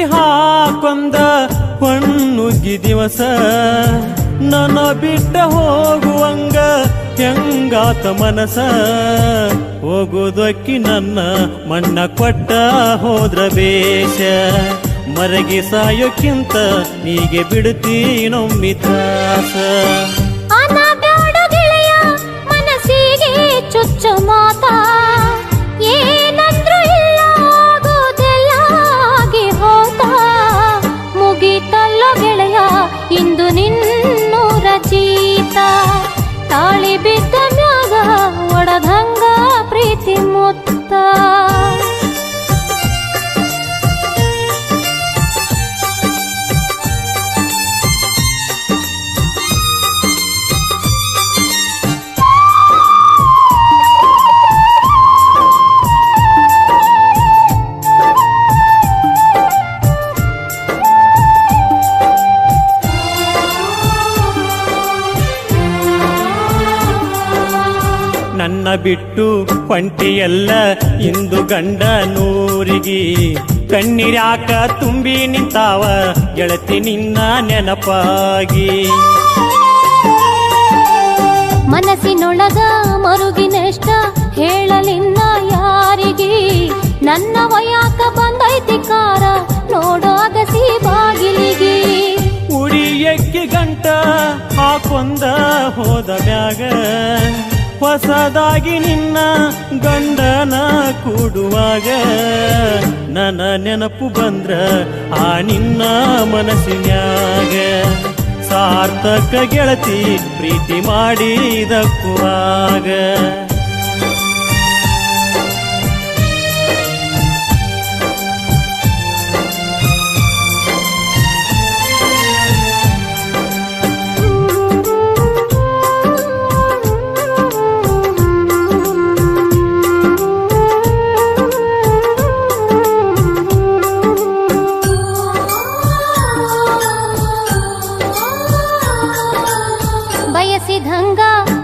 ಬೆಂಕಿ ಹಾಕೊಂದ ಕಣ್ಣುಗ್ಗಿ ದಿವಸ ನನ್ನ ಬಿಟ್ಟ ಹೋಗುವಂಗ ಹೆಂಗಾತ ಮನಸ. ಹೋಗುದಕ್ಕಿ ನನ್ನ ಮಣ್ಣ ಕೊಟ್ಟ ಹೋದ್ರ ಬೇಷ. ಮರಗಿ ಸಾಯೋಕ್ಕಿಂತ ಹೀಗೆ ಬಿಡುತ್ತೀನೊಮ್ಮಿತಾಸ ಬಿಟ್ಟು ಕೊಂಟಿಯಲ್ಲ ಇಂದು ಗಂಡ ನೂರಿಗಿ. ಕಣ್ಣೀರಾಕ ತುಂಬಿ ನಿಂತಾವ ಗೆಳತಿ ನಿನ್ನ ನೆನಪಾಗಿ. ಮನಸ್ಸಿನೊಳಗ ಮರುಗಿನಷ್ಟ ಹೇಳಲಿನ್ನ ಯಾರಿಗೆ? ನನ್ನ ವಯಾಕ ಬಂದೈತಿ ಕಾರ ನೋಡೋ ಅಗಸಿ ಬಾಗಿಲಿಗೆ ಉಡಿಯಕ್ಕಿ ಗಂಟ ಹಾಕೊಂದ ಹೋದ ಮ್ಯಾಗ ಹೊಸದಾಗಿ ನಿನ್ನ ಗಂಡನ ಕೂಡುವಾಗ ನನ್ನ ನೆನಪು ಬಂದ್ರ ಆ ನಿನ್ನ ಮನಸ್ಸಿನ್ಯಾಗ. ಸಾರ್ಥಕ ಗೆಳತಿ ಪ್ರೀತಿ ಮಾಡಿದಕ್ಕುವಾಗ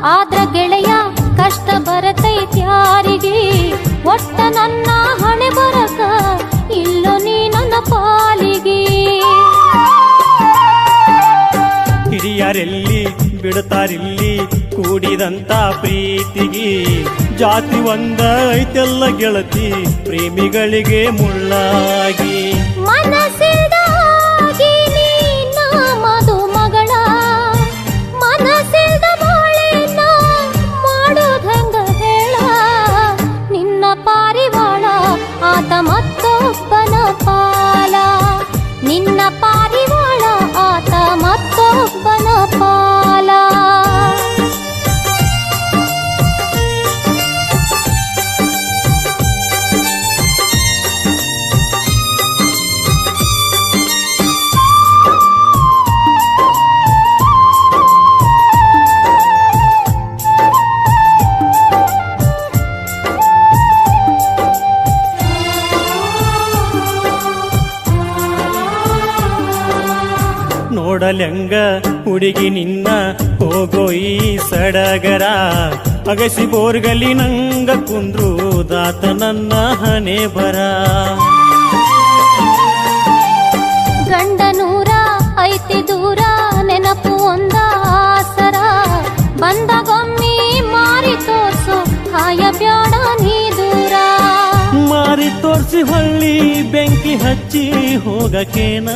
ಆದ್ರ ಗೆಳೆಯ ಕಷ್ಟ ಬರತೈತ್ಯಾರಿಗೆ ಒಟ್ಟ ನನ್ನ ಹಣೆ ಬರಕ ಇಲ್ಲೋ ನೀ ನನ್ನ ಪಾಲಿಗೆ. ಹಿರಿಯರೆಲ್ಲಿ ಬಿಡುತ್ತಾರಿಲ್ಲಿ ಕೂಡಿದಂತ ಪ್ರೀತಿಗೆ ಜಾತಿ ಒಂದ ಐತೆಲ್ಲ ಗೆಳತಿ ಪ್ರೇಮಿಗಳಿಗೆ ಮುಳ್ಳಾಗಿ. ಮನಸ್ಸಿಲ್ದಾಗಿ ನೋಡಲೆಂಗ ಹುಡುಗಿ ನಿನ್ನ ಹೋಗೋ ಈ ಸಡಗರ. ಅಗಸಿ ಬೋರ್ಗಲಿ ನಂಗ ಕುಂದ್ರು ದಾತ ನನ್ನ ಹನೆ ಬರ. ಗಂಡನೂರ ಐತಿ ದೂರ ನೆನಪು ಒಂದ ಆಸರ. ಬಂದಗೊಮ್ಮಿ ಮಾರಿ ತೋರ್ಸು ಕಾಯ ಬ್ಯಾಡ ನೀ ದೂರ. ಮಾರಿ ತೋರ್ಸಿ ಹೊಳ್ಳಿ ಬೆಂಕಿ ಹಚ್ಚಿ ಹೋಗಕೇನ?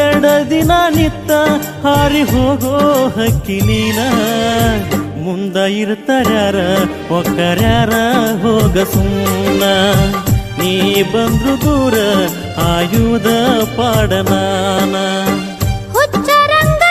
ಎಡ ದಿನ ನಿತ್ತ ಹಾರಿ ಹೋಗೋ ಹಕ್ಕಿ ನೀನ. ಮುಂದ ಇರ್ತಾರ್ಯಾರ, ಒಕ್ಕರ್ಯಾರ ಹೋಗ ಸುಮ್ಮನ ನೀ ಬಂದ್ರು ದೂರ ಆಯುಧ ಪಾಡನಾನ ಹುಚ್ಚರಂಗ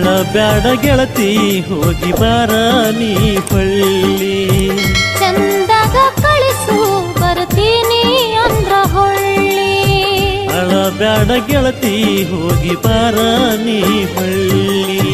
ಅಳಬ್ಯಾಡ ಗೆಳತಿ ಹೋಗಿ ಬಾರ ನೀ ಹೊಳ್ಳಿ ಚಂದಾಗ ಕಳಿಸು ಬರ್ತೀನಿ ಅಂದ್ರ ಹೊಳ್ಳಿ. ಅಳಬ್ಯಾಡ ಗೆಳತಿ ಹೋಗಿ ಬಾರ ನೀ ಹೊಳ್ಳಿ